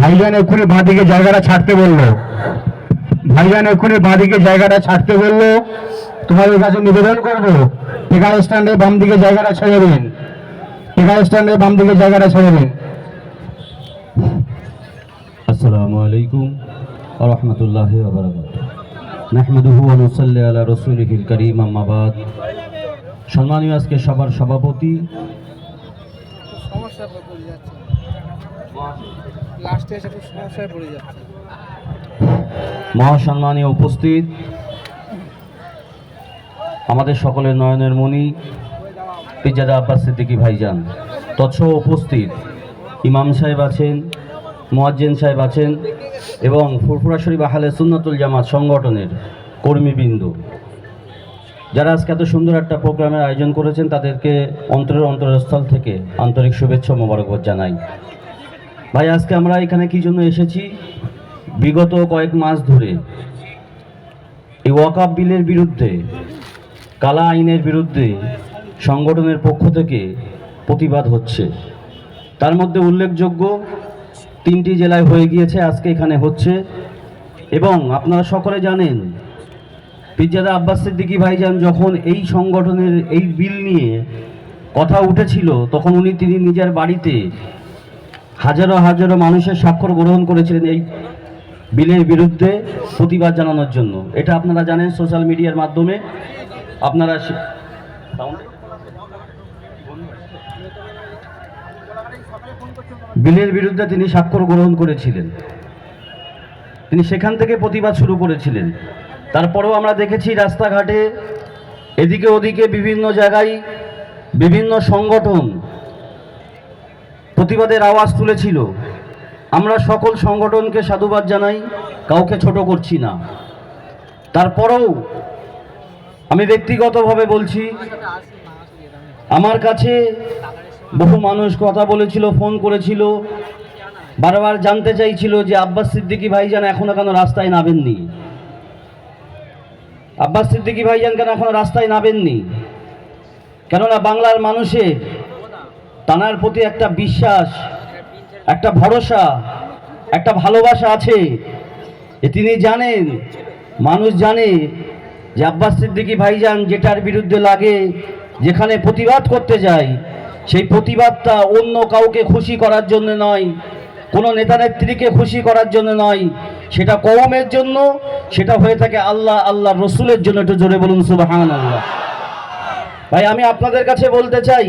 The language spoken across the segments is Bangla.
ভাইজান এক্ষুনি বাঁদিকে জায়গাটা ছাড়তে বলল। ভাইজান এক্ষুনি বাঁদিকে জায়গাটা ছাড়তে বলল। তোমাদের কাছে নিবেদন করব, টেকার স্ট্যান্ডে বাম দিকে জায়গাটা ছেড়ে দিন। টেকার স্ট্যান্ডে বাম দিকে জায়গাটা ছেড়ে দিন। আসসালামু আলাইকুম রহমতুল্লাহ নাহমাদুহু ওয়া নুসাল্লি আলা কারীম, আম্মা সম্মানীয় আজকে সবার সভাপতি সমস্যায় পড়ে যাচ্ছে। লাস্টে এসে খুব সমস্যায় পড়ে যাচ্ছে। মহাসম্মানীয় উপস্থিত, আমাদের সকলের নয়নের মণি পিজাদা আব্বাস সিদ্দিকী ভাইজান। তৎস উপস্থিত, ইমাম সাহেব আছেন, মোয়াজ্জেন সাহেব আছেন এবং ফুরফুরা শরীফ আহলে সুন্নতুল জামাত সংগঠনের কর্মীবৃন্দ। যারা আজকে এত সুন্দর একটা প্রোগ্রামের আয়োজন করেছেন, তাদেরকে অন্তরের অন্তরস্থল থেকে আন্তরিক শুভেচ্ছা মোবারকবাদ জানাই। ভাই, আজকে আমরা এখানে কি জন্য এসেছি? বিগত কয়েক মাস ধরে এই ওয়াকাপ বিলের বিরুদ্ধে, কালা আইনের বিরুদ্ধে সংগঠনের পক্ষ থেকে প্রতিবাদ হচ্ছে। তার মধ্যে উল্লেখযোগ্য তিনটি জেলায় হয়ে গিয়েছে, আজকে এখানে হচ্ছে। এবং আপনারা সকলে জানেন পিজ্জাদা আব্বাস সিদ্দিকী ভাইজান যখন এই সংগঠনের এই বিল নিয়ে কথা উঠেছিল, তখন উনি তিনি নিজের বাড়িতে হাজারো হাজারো মানুষের স্বাক্ষর গ্রহণ করেছিলেন এই বিলের বিরুদ্ধে প্রতিবাদ জানানোর জন্য। এটা আপনারা জানেন সোশ্যাল মিডিয়ার মাধ্যমে। আপনারা বিলের বিরুদ্ধে তিনি স্বাক্ষর গ্রহণ করেছিলেন। তিনি সেখান থেকে প্রতিবাদ শুরু করেছিলেন। তারপরেও আমরা দেখেছি রাস্তাঘাটে এদিকে ওদিকে বিভিন্ন জায়গায় বিভিন্ন সংগঠন প্রতিবাদের আওয়াজ তুলেছিল। আমরা সকল সংগঠনকে সাধুবাদ জানাই, কাউকে ছোট করছি না। তারপরেও আমি ব্যক্তিগতভাবে বলছি, আমার কাছে বহু মানুষ কথা বলেছিল, ফোন করেছিল, বারবার জানতে চাইছিল যে আব্বাস সিদ্দিকী ভাইজান এখনও কেন রাস্তায় নামেননি। আব্বাস সিদ্দিকী ভাইজান কেন এখনও রাস্তায় নামেননি? কেননা বাংলার মানুষের তানার প্রতি একটা বিশ্বাস, একটা ভরসা, একটা ভালোবাসা আছে। তিনি জানেন, মানুষ জানে যে আব্বাস সিদ্দিকী ভাইজান যেটার বিরুদ্ধে লাগে, যেখানে প্রতিবাদ করতে যায়, সেই প্রতিবাদটা অন্য কাউকে খুশি করার জন্য নয়, কোনো নেতা নেত্রীকে খুশি করার জন্য নয় সেটা কওমের জন্য, সেটা হয়ে থাকে আল্লাহ আল্লাহ রসুলের জন্য। একটু জোরে বলুন সুবাহান আল্লাহ ভাই, আমি আপনাদের কাছে বলতে চাই,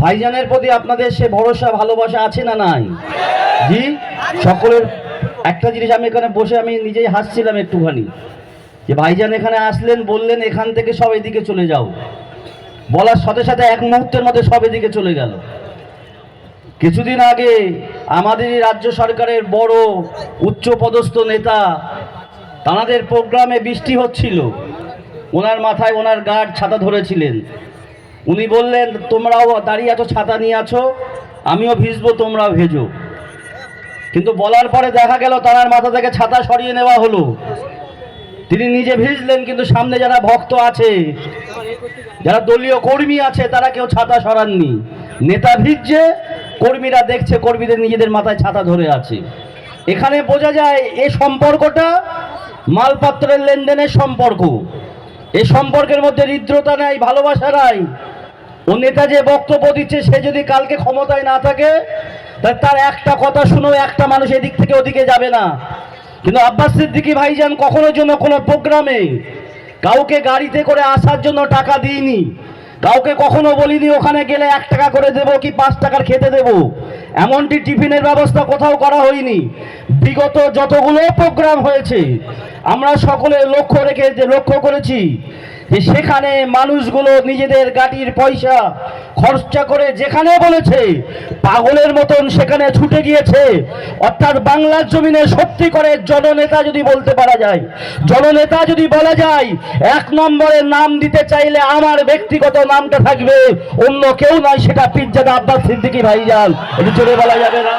ভাইজানের প্রতি আপনাদের সে ভরসা, ভালোবাসা আছে না নাই? জি? সকলের, একটা জিনিস আমি এখানে বসে আমি নিজেই হাসছিলাম একটুখানি। যে ভাইজান এখানে আসলেন, বললেন, এখান থেকে সব এদিকে চলে যাও। বলার সাথে সাথে এক মুহূর্তের মধ্যে সব এদিকে চলে গেল। কিছুদিন আগে আমাদেরই রাজ্য সরকারের বড় উচ্চ পদস্থ নেতা তানাদের প্রোগ্রামে বৃষ্টি হচ্ছিল। ওনার মাথায় ওনার গার্ড ছাতা ধরেছিলেন। উনি বললেন, তোমরাও দাঁড়িয়ে আছো, ছাতা নিয়ে আছো, আমিও ভিজবো, তোমরাও ভেজো। কিন্তু বলার পরে দেখা গেল, তার মাথা থেকে ছাতা সরিয়ে নেওয়া হলো। তিনি নিজে ভিজলেন, কিন্তু সামনে যারা ভক্ত আছে, যারা দলীয় কর্মী আছে, তারা কেউ ছাতা সরাননি। নেতা ভিজছে কর্মীরা দেখছে, কর্মীদের নিজেদের মাথায় ছাতা ধরে আছে। এখানে বোঝা যায়, এ সম্পর্কটা মালপত্রের লেনদেনের সম্পর্ক। এই সম্পর্কের মধ্যে হৃদ্রতা নাই, ভালোবাসা নাই। ও নেতা যে বক্তব্য দিচ্ছে, সে যদি কালকে ক্ষমতায় না থাকে তার একটা কথা শুনেও একটা মানুষ এদিক থেকে ওদিকে যাবে না। কিন্তু আব্বাস সিদ্দিকী ভাইজান কখনোর জন্য কোনো প্রোগ্রামে কাউকে গাড়িতে করে আসার জন্য টাকা দিইনি। কাউকে কখনো বলিনি, ওখানে গেলে এক টাকা করে দেব কি পাঁচ টাকার খেতে দেব? এমনটি টিফিনের ব্যবস্থা কোথাও করা হয়নি। বিগত যতগুলো প্রোগ্রাম হয়েছে, আমরা সকলে লক্ষ্য রেখে যে লক্ষ্য করেছি সেখানে মানুষগুলো নিজেদের গাড়ির পয়সা খরচা করে যেখানে বলেছে পাগলের মতন সেখানে ছুটে গিয়েছে। অর্থাৎ বাংলার জমিনে সত্যি করে জননেতা যদি বলতে পারা যায়, জননেতা যদি বলা যায়, এক নম্বরের নাম দিতে চাইলে আমার ব্যক্তিগত নামটা থাকবে, অন্য কেউ নয়, সেটা পিজ্জাদা আব্বাস সিদ্দিকী ভাইজান। এটি চলে বলা যাবে না?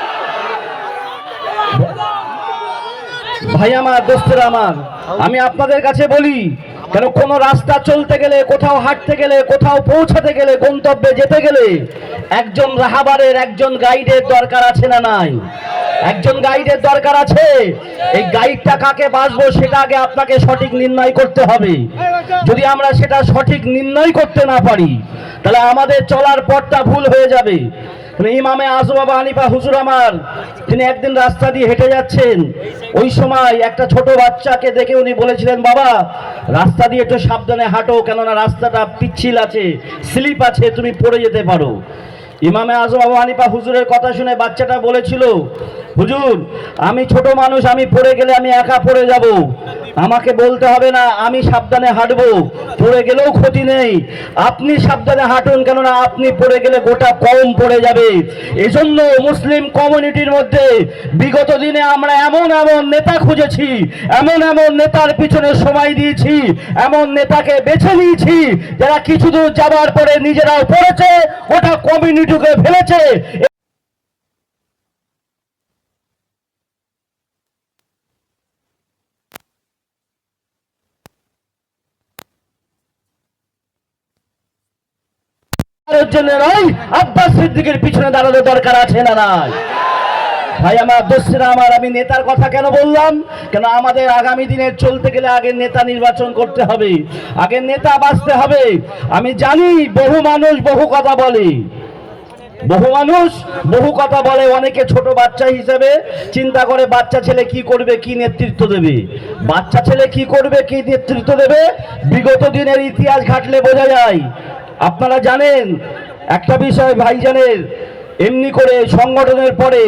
ভাই আমার, দোস্তের আমার, আমি আপনাদের কাছে বলি কেন কোনো রাস্তা চলতে গেলে, কোথাও হাঁটতে গেলে, কোথাও পৌঁছাতে গেলে, গন্তব্যে যেতে গেলে একজন রাহাবারের, একজন গাইডের দরকার আছে না নাই? একজন গাইডের দরকার আছে? এই গাইডটা কাকে বাঁচবো সেটা আগে আপনাকে সঠিক নির্ণয় করতে হবে। যদি আমরা সেটা সঠিক নির্ণয় করতে না পারি, তাহলে আমাদের চলার পথটা ভুল হয়ে যাবে। ইমামে আজম বাবা হুজুর আমার, তিনি একদিন রাস্তা দিয়ে হেঁটে যাচ্ছেন। ওই সময় একটা ছোট বাচ্চাকে দেখে উনি বলেছিলেন, বাবা, রাস্তা দিয়ে একটু সাবধানে হাঁটো, কেননা রাস্তাটা পিচ্ছিল আছে, স্লিপ আছে, তুমি পড়ে যেতে পারো। ইমামে আজম আবু হানিফা হুজুরের কথা শুনে বাচ্চাটা বলেছিল, হুজুর, আমি ছোট মানুষ, আমি পড়ে গেলে আমি একা পড়ে যাব। আমাকে বলতে হবে না, আমি সাবধানে হাঁটবো। পড়ে গেলেও ক্ষতি নেই। আপনি সাবধানে হাঁটুন, কেননা আপনি পড়ে গেলে গোটা কম পড়ে যাবে। এজন্য মুসলিম কমিউনিটির মধ্যে বিগত দিনে আমরা এমন এমন নেতা খুঁজেছি, এমন এমন নেতার পিছনে সময় দিয়েছি, এমন নেতাকে বেছে নিয়েছি, যারা কিছু দূর যাবার পরে নিজেরাও পড়েছে, গোটা কমিউনিটিকে ফেলেছে। জন্য নয়, আব্বাস সিদ্দিকের পিছনে দাঁড়ানোর দরকার আছে না নাই? ভাই, আমার দোস্তেরা আমার, আমি নেতার কথা কেন বললাম? কেন আমাদের আগামী দিনে চলতে গেলে আগে নেতা নির্বাচন করতে হবে আগে নেতা বাঁচতে হবে? আমি জানি বহু মানুষ বহু কথা বলে। বহু মানুষ বহু কথা বলে, অনেকে ছোট বাচ্চা হিসেবে চিন্তা করে বাচ্চা ছেলে কি করবে, কি নেতৃত্ব দেবে? বাচ্চা ছেলে কি করবে, কি নেতৃত্ব দেবে? বিগত দিনের ইতিহাস ঘাটলে বোঝা যায় আপনারা জানেন একটা বিষয় ভাইজানের এমনি করে সংগঠনের পরে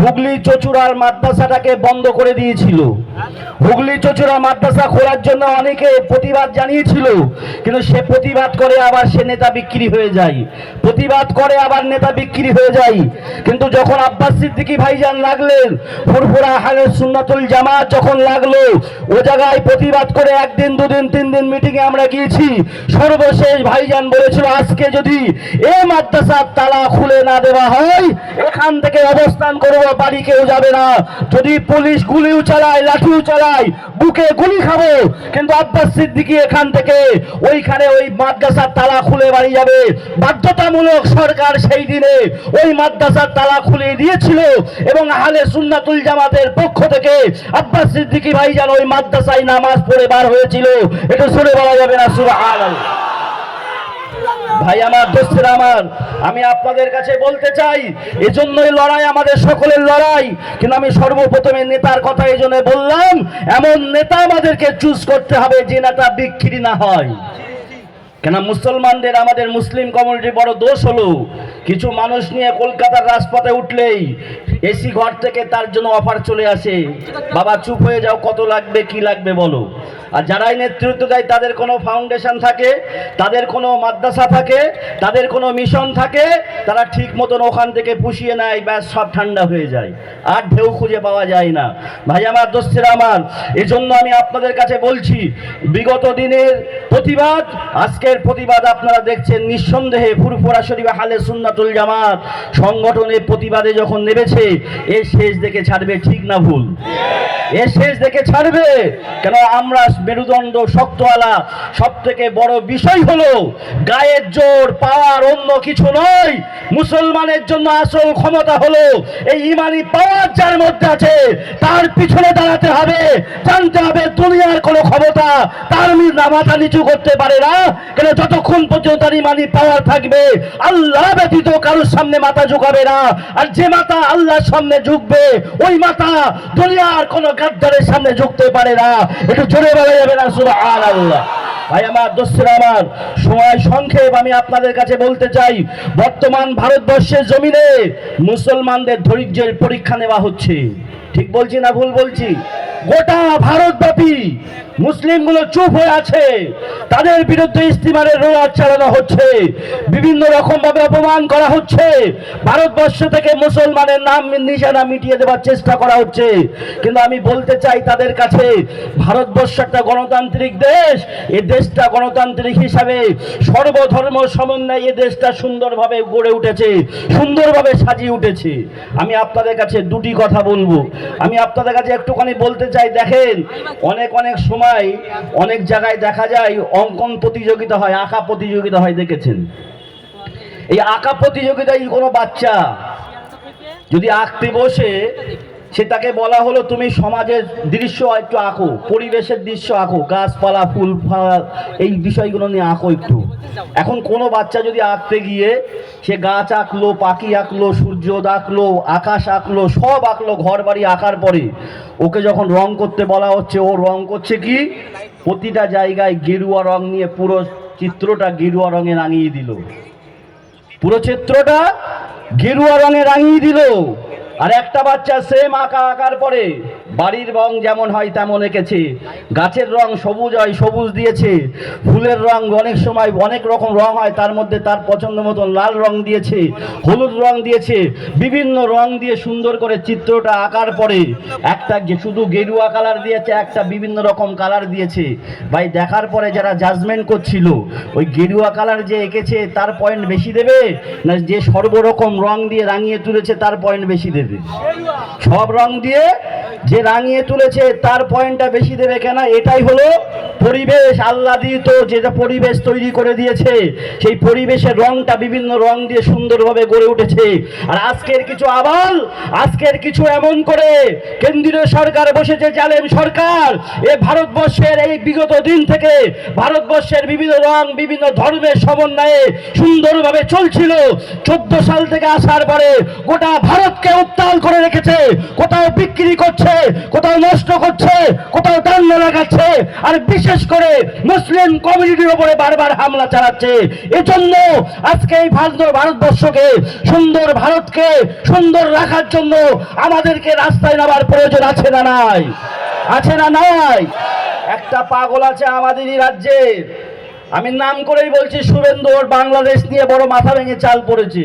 হুগলি চচুড়ার মাদ্রাসাটাকে বন্ধ করে দিয়েছিল। হুগলি চচুড়া মাদ্রাসা খোলার জন্য অনেকে প্রতিবাদ জানিয়েছিল, কিন্তু সে প্রতিবাদ করে আবার সে নেতা বিক্রি হয়ে যায়। প্রতিবাদ করে আবার নেতা বিক্রি হয়ে যায়। কিন্তু যখন আব্বাস সিদ্দিকী ভাইজান লাগলেন, ফুরফুরা হালের সুন্নাতুল জামাত যখন লাগল, ও জায়গায় প্রতিবাদ করে একদিন, দুদিন, তিন দিন মিটিংয়ে আমরা গিয়েছি। সর্বশেষ ভাইজান বলেছিল, আজকে যদি এ মাদ্রাসার তালা খুলে না দেওয়া হয়, এখান থেকে অবস্থান করব বাড়ি কেউ যাবে না। যদি পুলিশ গুলিও চালায় লাঠিও চালায়, বুকে গুলি কিন্তু আব্বাস সিদ্দিকী এখান থেকে ওইখানে ওই মাদ্রাসার তালা খুলে বাড়ি যাবে। বাধ্যতামূলক সরকার সেই দিনে ওই মাদ্রাসার তালা খুলে দিয়েছিল এবং আহলে সুন্নাতুল জামাতের পক্ষ থেকে আব্বাস সিদ্দিকী ভাইজান ওই মাদ্রাসায় নামাজ পড়ে বার হয়েছিল। এটা শুনে বলা যাবে না, সুবহানাল্লাহ। ভাই আমার দোস্তের আমার আমি আপনাদের কাছে বলতে চাই, এজন্যই লড়াই আমাদের সকলের লড়াই। কিন্তু আমি সর্বপ্রথমে নেতার কথা এই জন্য বললাম, এমন নেতা আমাদেরকে চুজ করতে হবে যে নেতা বিক্রি না হয়। কেন মুসলমানদের আমাদের মুসলিম কমিউনিটির বড় দোষ হলো। কিছু মানুষ নিয়ে কলকাতার রাজপথে উঠলেই এসি ঘর থেকে তার জন্য অফার চলে আসে। বাবা, চুপ হয়ে যাও, কত লাগবে, কি লাগবে বলো। আর যারাই নেতৃত্ব দেয়, তাদের কোনো ফাউন্ডেশন থাকে, তাদের কোনো মাদ্রাসা থাকে, তাদের কোনো মিশন থাকে, তারা ঠিক মতন ওখান থেকে পুষিয়ে নেয়, ব্যাস সব ঠান্ডা হয়ে যায়। আর ঢেউ খুঁজে পাওয়া যায় না। ভাই আমার দোস্তের আমার, এজন্য আমি আপনাদের কাছে বলছি, বিগত দিনের প্রতিবাদ, আজকের প্রতিবাদ আপনারা দেখছেন নিঃসন্দেহে ফুরফুরা শরীফ হালে সুন্নাতুল জামাত সংগঠনের প্রতিবাদে যখন নেমেছে, এর শেষ দেখে ছাড়বে ঠিক না ভুল। এর শেষ দেখে ছাড়বে। কেন আমরা মেরুদণ্ড শক্তওয়ালা। সব থেকে বড় বিষয় হলো, গায়ের জোর পাওয়ার অন্য কিছু নয়। মুসলমানের জন্য আসল ক্ষমতা হলো, এই ইমানি পাওয়ার যার মধ্যে আছে, তার পিছনে দাঁড়াতে হবে। জানতে হবে দুনিয়ার কোনো ক্ষমতা তার মাথা নিচু করতে পারে না। কেন যতক্ষণ পর্যন্ত তার ইমানি পাওয়ার থাকবে, আল্লাহ ব্যতীত কারোর সামনে মাথা ঝুঁকাবে না। আর যে মাথা আল্লাহর সামনে ঝুঁকবে, ওই মাথা দুনিয়ার কোনো গাদ্দারের সামনে ঝুঁকতে পারে না। একটু জোরে বলা যাবে না সুবহান আল্লাহ ভাই, আমার দোস্তের আমার, সময় সংক্ষেপ আমি আপনাদের কাছে বলতে চাই, বর্তমান ভারতবর্ষের জমিনে মুসলমানদের ধৈর্যের পরীক্ষা নেওয়া হচ্ছে। ঠিক বলছি না ভুল বলছি? গোটা ভারতব্যাপী মুসলিমগুলো চুপ হয়ে আছে। তাদের বিরুদ্ধে ইস্তিমারের রোয়াজ চালানো হচ্ছে। বিভিন্ন রকম ভাবে অপমান করা হচ্ছে। ভারতবর্ষ থেকে মুসলমানের নাম নিশানা মিটিয়ে দেওয়ার চেষ্টা করা হচ্ছে। কিন্তু আমি বলতে চাই তাদের কাছে, ভারতবর্ষ একটা গণতান্ত্রিক দেশ। এ দেশটা গণতান্ত্রিক হিসাবে সর্বধর্ম সমন্বয়ে এ দেশটা সুন্দরভাবে গড়ে উঠেছে, সুন্দরভাবে সাজিয়ে উঠেছে। আমি আপনাদের কাছে দুটি কথা বলব। আমি আপনাদের কাছে একটুখানি বলতে চাই দেখেন, অনেক অনেক সময় অনেক জায়গায় দেখা যায়, অঙ্কন প্রতিযোগিতা হয়, আঁকা প্রতিযোগিতা হয়, দেখেছেন? এই আঁকা প্রতিযোগিতায় কোনো বাচ্চা যদি আঁকতে বসে সে তাকে বলা হলো তুমি সমাজের দৃশ্য একটু আঁকো, পরিবেশের দৃশ্য আঁকো, গাছপালা, ফুল, ফল, এই বিষয়গুলো নিয়ে আঁকো একটু। এখন কোনো বাচ্চা যদি আঁকতে গিয়ে সে গাছ আঁকলো, পাখি আঁকলো, সূর্য আঁকলো, আকাশ আঁকলো, সব আঁকলো ঘর বাড়ি আঁকার পরে, ওকে যখন রং করতে বলা হচ্ছে, ও রং করছে কি? প্রতিটা জায়গায় গেরুয়া রং নিয়ে পুরো চিত্রটা গেরুয়া রঙে রাঙিয়ে দিল। পুরো চিত্রটা গেরুয়া রঙে রাঙিয়ে দিল। আর একটা বাচ্চা সেম আঁকা আঁকার পরে বাড়ির রং যেমন হয় তেমন এঁকেছে। গাছের রং সবুজ হয়, সবুজ দিয়েছে। ফুলের রং অনেক সময় অনেক রকম রং হয়, তার মধ্যে তার পছন্দ মতন লাল রং দিয়েছে, হলুদ রং দিয়েছে। বিভিন্ন রং দিয়ে সুন্দর করে চিত্রটা আঁকার পরে একটা শুধু গেরুয়া কালার দিয়েছে, একটা বিভিন্ন রকম কালার দিয়েছে। ভাই, দেখার পরে যারা জাজমেন্ট করছিল, ওই গেরুয়া কালার যে এঁকেছে তার পয়েন্ট বেশি দেবে? না যে সর্বরকম রং দিয়ে রাঙিয়ে তুলেছে তার পয়েন্ট বেশি দেবে? সব রং দিয়ে যে রাঙিয়ে তুলেছে, তার পয়েন্টটা বেশি দেবে কেন? এটাই হলো পরিবেশ। আহ্লাদিত যেটা পরিবেশ তৈরি করে দিয়েছে, সেই পরিবেশের রংটা বিভিন্ন রং দিয়ে সুন্দরভাবে গড়ে উঠেছে। আর আজকের কিছু আবাল, আজকের কিছু এমন করে কেন্দ্রীয় সরকার বসেছে, জালেম সরকার। এ ভারতবর্ষের এই বিগত দিন থেকে ভারতবর্ষের বিভিন্ন রং, বিভিন্ন ধর্মের সমন্বয়ে সুন্দরভাবে চলছিল। চোদ্দ সাল থেকে আসার পরে গোটা ভারতকে উত্তাল করে রেখেছে, কোথাও বিক্রি করছে কোথাও নষ্ট করছে কোথাও দাঙ্গা লাগাচ্ছে, আর বিশেষ করে মুসলিম কমিউনিটির উপরে বারবার হামলা চালাচ্ছে। এজন্য আজকে এই ভারত ভারতবর্ষকে সুন্দর ভারতকে সুন্দর রাখার জন্য আমাদেরকে রাস্তায় নামার প্রয়োজন আছে না নাই? আছে না নাই? একটা পাগল আছে আমাদেরই রাজ্যের আমি নাম করেই বলছি, শুভেন্দু বাংলাদেশ নিয়ে বড় মাথা ভেঙে চাল পড়েছে।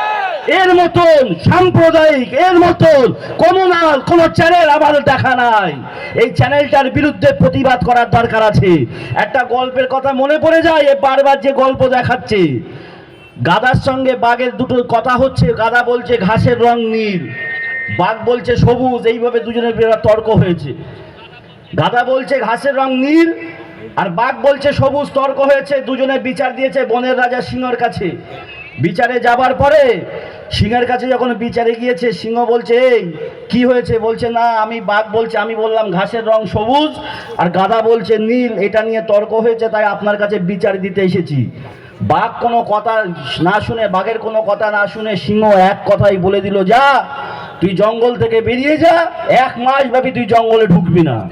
এর মতন সাম্প্রদায়িক, এর মতন কমনাল কোন চ্যানেল আমার দেখা নাই। এই চ্যানেলটার বিরুদ্ধে প্রতিবাদ করার দরকার আছে। একটা গল্পের কথা মনে পড়ে যায়, এ বারবার যে গল্প দেখাচ্ছে। গাদার সঙ্গে বাঘের দুটো কথা হচ্ছে, গাদা বলছে ঘাসের রং নীল, বাঘ বলছে সবুজ, এইভাবে দুজনের তর্ক হয়েছে। গাদা বলছে ঘাসের রং নীল, আর বাঘ বলছে সবুজ, তর্ক হয়েছে, দুজনে বিচার দিয়েছে বনের রাজা সিংহর কাছে। বিচারে যাবার পরে সিংহের কাছে যখন বিচারে গিয়েছে, সিংহ বলছে, এই, কি হয়েছে? বলছে, না, আমি বাঘ বলছে, আমি বললাম ঘাসের রং সবুজ আর গাদা বলছে নীল, এটা নিয়ে তর্ক হয়েছে, তাই আপনার কাছে বিচার দিতে এসেছি। বাঘ কোনো কথা না শুনে, বাঘের কোনো কথা না শুনে সিংহ এক কথাই বলে দিল, যা, তুই জঙ্গল থেকে বেরিয়ে যা, এক মাস ব্যাপী তুই জঙ্গলে ঢুকবি না।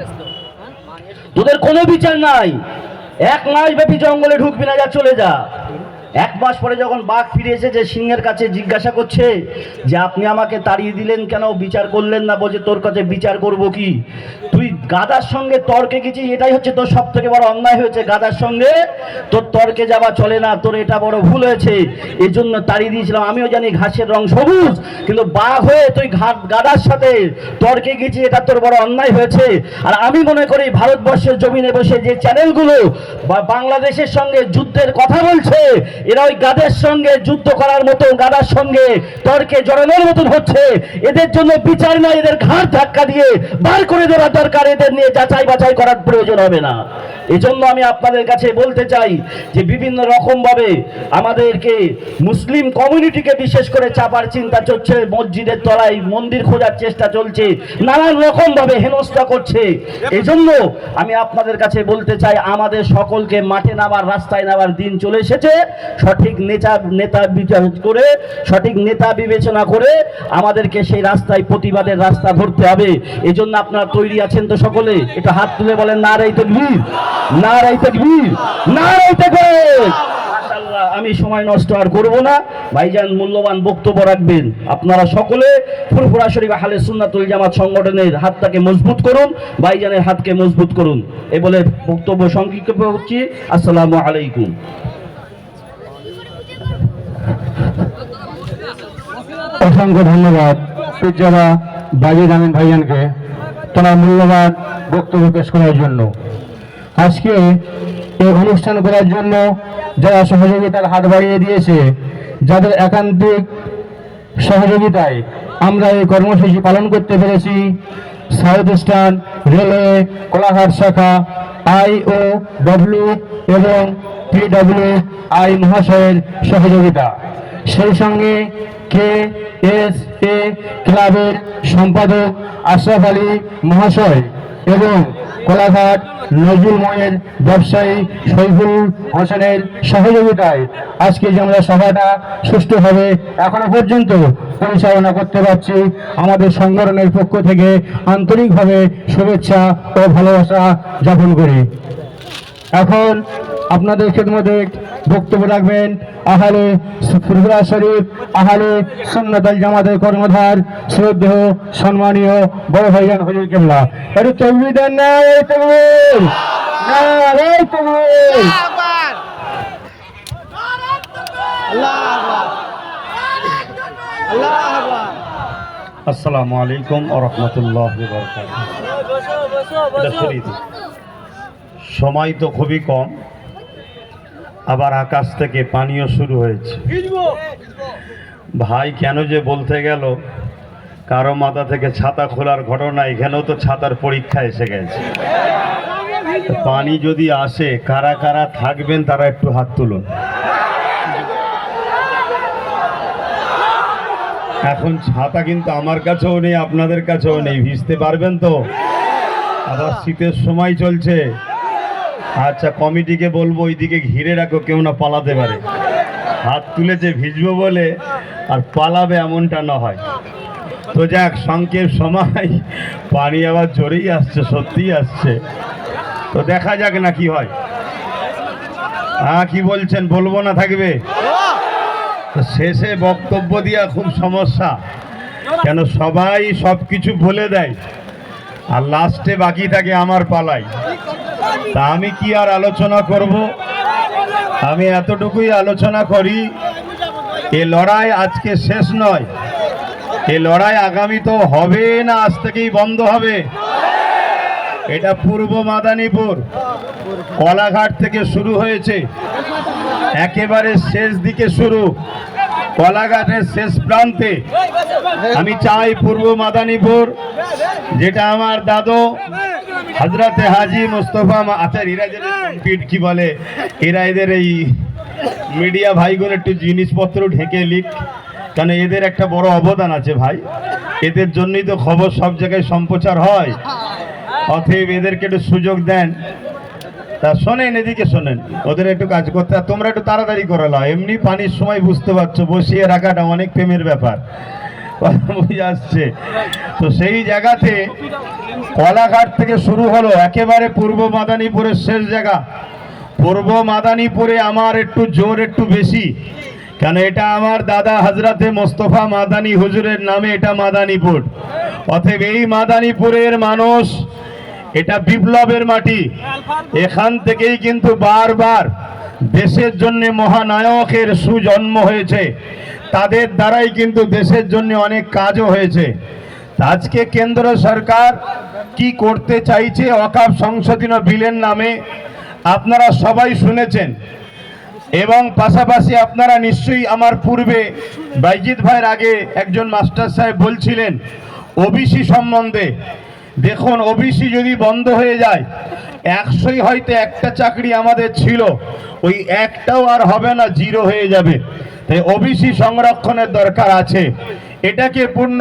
তোদের কোনো বিচার নাই। এক মাস ব্যাপী জঙ্গলে ঢুকবি না, যা, চলে যা। এক মাস পরে যখন বাঘ ফিরে এসেছে সিংহের কাছে জিজ্ঞাসা করছে যে আপনি আমাকে তাড়িয়ে দিলেন কেন, বিচার করলেন না, বলছে তোর কাছে বিচার করব কি? তুই গাদার সঙ্গে তর্কে গেছিস, এটাই হচ্ছে তোর সব থেকে বড় অন্যায় হয়েছে গাদার সঙ্গে। তোর তর্কে যাওয়া চলে না, তোর এটা বড় ভুল হয়েছে এই জন্য তাড়িয়ে দিয়েছিলাম। আমিও জানি ঘাসের রং সবুজ, কিন্তু বাঘ হয়ে তুই গাদার সাথে তর্কে গেছিস, এটা তোর বড় অন্যায় হয়েছে। আর আমি মনে করি ভারতবর্ষের জমিনে বসে যে চ্যানেলগুলো বাংলাদেশের সঙ্গে যুদ্ধের কথা বলছে এরা ওই গাদের সঙ্গে যুদ্ধ করার মতো, গাদার সঙ্গে তর্কে জড়ানোর মতন হচ্ছে। এদের জন্য বিচার নাই, এদের ঘাট ধাক্কা দিয়ে বার করে দেওয়ার দরকার, এদের নিয়ে যাচাই বাছাই করার প্রয়োজন হবে না। এজন্য আমি আপনাদের কাছে বলতে চাই যে বিভিন্ন রকম ভাবে আমাদেরকে মুসলিম কমিউনিটিকে বিশেষ করে চাপার চিন্তা চলছে, মসজিদের তলায় মন্দির খোঁজার চেষ্টা চলছে, নানান রকম ভাবে হেনস্থা করছে। এজন্য আমি আপনাদের কাছে বলতে চাই, আমাদের সকলকে মাঠে নামার, রাস্তায় নামার দিন চলে এসেছে। সঠিক নেতা নেতা বিচার করে, সঠিক নেতা বিবেচনা করে আমাদেরকে সেই রাস্তায় প্রতিবাদের রাস্তা ধরতে হবে। এই জন্য আপনারা তৈরি আছেন তো সকলে। এটা হাত তুলে বলেন না রাইতে ভিড় না রাইতে ভিড় না রাইতে আমি সময় নষ্ট আর করব না। ভাইজান, মূল্যবান বক্তব্য রাখবেন। আপনারা সকলে ফুরফুরা শরীফ হালে সুন্নাতুল জামাত সংগঠনের হাতটাকে মজবুত করুন, ভাইজানের হাতকে মজবুত করুন। এ বলে বক্তব্য সংক্ষিপ্ত হচ্ছি। আসসালামু আলাইকুম। অসংখ্য ধন্যবাদ। পিজ্জারা বাজিদ আমিন ভাইজানকে তোমার মূল্যবান বক্তব্য পেশ করার জন্য। আজকে এই অনুষ্ঠান করার জন্য যারা সহযোগিতার হাত বাড়িয়ে দিয়েছে, যাদের একান্তিক সহযোগিতায় আমরা এই কর্মসূচি পালন করতে পেরেছি, সাউথ ইস্টার্ন রেলওয়ে কোলাঘাট শাখা আই ও ডব্লিউ এবং পিডব্লিউ আই মহাশয়ের সহযোগিতা। সেই সঙ্গে কে এস এ ক্লাবের সম্পাদক আশরাফ আলী মহাশয় এবং কোলাঘাট নজরুল ময়ের ব্যবসায়ী শৈফুল হোসেনের সহযোগিতায় আজকে যে আমরা সভাটা সুষ্ঠুভাবে এখনও পর্যন্ত পরিচালনা করতে পারছি, আমাদের সংগঠনের পক্ষ থেকে আন্তরিকভাবে শুভেচ্ছা ও ভালোবাসা জ্ঞাপন করি। এখন আপনাদের খেদমতে বক্তব্য রাখবেন আহালে ফুরফুরা শরীফ, আহালে সুন্নতাল জামাতের কর্মধার শ্রদ্ধেয়, সম্মানীয় বড় ভাইজান হজুর কেবলা। একটু তকবির দেন না তকবির। না তকবির। আসসালামু আলাইকুম ও রহমতুল্লাহ সময় তো খুবই কম। আবার আকাশ থেকে পানিও শুরু হয়েছে। ভাই, কেন যে বলতে গেল? কারও মাথা থেকে ছাতা খোলার ঘটনা এখানেও তো ছাতার পরীক্ষা এসে গেছে। পানি যদি আসে, কারা কারা থাকবেন তারা একটু হাত তুলুন। এখন ছাতা কিন্তু আমার কাছেও নেই, আপনাদের কাছেও নেই, ভিজতে পারবেন তো? আবার শীতের সময় চলছে। আচ্ছা কমিটিকে বলব, ওইদিকে ঘিরে রাখো, কেউ না পালাতে পারে। হাত তুলেছে ভিজবো বলে, আর পালাবে এমনটা না হয়। তো যাক, সংক্ষেপ সময়, পানি আবার জোরেই আসছে, সত্যিই আসছে। তো দেখা যাক না কি হয়। হ্যাঁ কি বলছেন, বলব না থাকবে? শেষে বক্তব্য দেওয়া খুব সমস্যা। কেন সবাই সব কিছু বলে দেয়, আর লাস্টে বাকি থাকে আমার পালাই। তা আমি কি আর আলোচনা করব? আমি এতটুকুই আলোচনা করি, এ লড়াই আজকে শেষ নয়। এ লড়াই আগামী তো হবে না আজ থেকেই বন্ধ হবে। এটা পূর্ব মাদানীপুর কলাঘাট থেকে শুরু হয়েছে। একেবারে শেষ দিকে শুরু, কলাঘাটের শেষ প্রান্তে। আমি চাই পূর্ব মাদানীপুর যেটা আমার দাদু হাজরাতে হাজি মোস্তফা আচ্ছা এরা কমপ্লিট কি বলে? এরা এদের এই মিডিয়া ভাইগুলো একটু জিনিসপত্র ঢেকে লিখ কারণ এদের একটা বড় অবদান আছে ভাই। এদের জন্যই তো খবর সব জায়গায় সম্প্রচার হয়। অতএব এদেরকে একটু সুযোগ দেন। তা শোনেন, এদিকে শোনেন। ওদের একটু কাজ করতে তোমরা একটু তাড়াতাড়ি করে লাও। এমনি পানির সময় বুঝতে পারছ, বসিয়ে রাখাটা অনেক প্রেমের ব্যাপার। কথা আসছে। তো সেই জায়গাতে কলাঘাট থেকে শুরু হলো একেবারে পূর্ব মাদানীপুরের শেষ জায়গা। পূর্ব মাদানীপুরে আমার একটু জোর, একটু বেশি। কেন এটা আমার দাদা হাজরাতে মোস্তফা মাদানী হুজুরের নামে এটা মাদানীপুর। অতএব এই মাদানীপুরের মানুষ এটা বিপ্লবের মাটি। এখান থেকেই কিন্তু বারবার দেশের জন্য মহানায়কের সুজন্ম হয়েছে। তাদের দ্বারাই কিন্তু দেশের জন্য অনেক কাজও হয়েছে। আজকে কেন্দ্র সরকার কি করতে চাইছে অকাপ সংশোধন বিলের নামে আপনারা সবাই শুনেছেন। এবং পাশাপাশি আপনারা নিশ্চয়ই আমার পূর্বে বাইজিৎ ভাইয়ের আগে একজন মাস্টার সাহেব বলছিলেন, ওবিসি সম্বন্ধে দেখুন ওবিসি যদি বন্ধ হয়ে যায়, একশোই হয়তো একটা চাকরি আমাদের ছিল, ওই একটাও আর হবে না, জিরো হয়ে যাবে। তাই ওবিসি সংরক্ষণের দরকার আছে। এটাকে পূর্ণ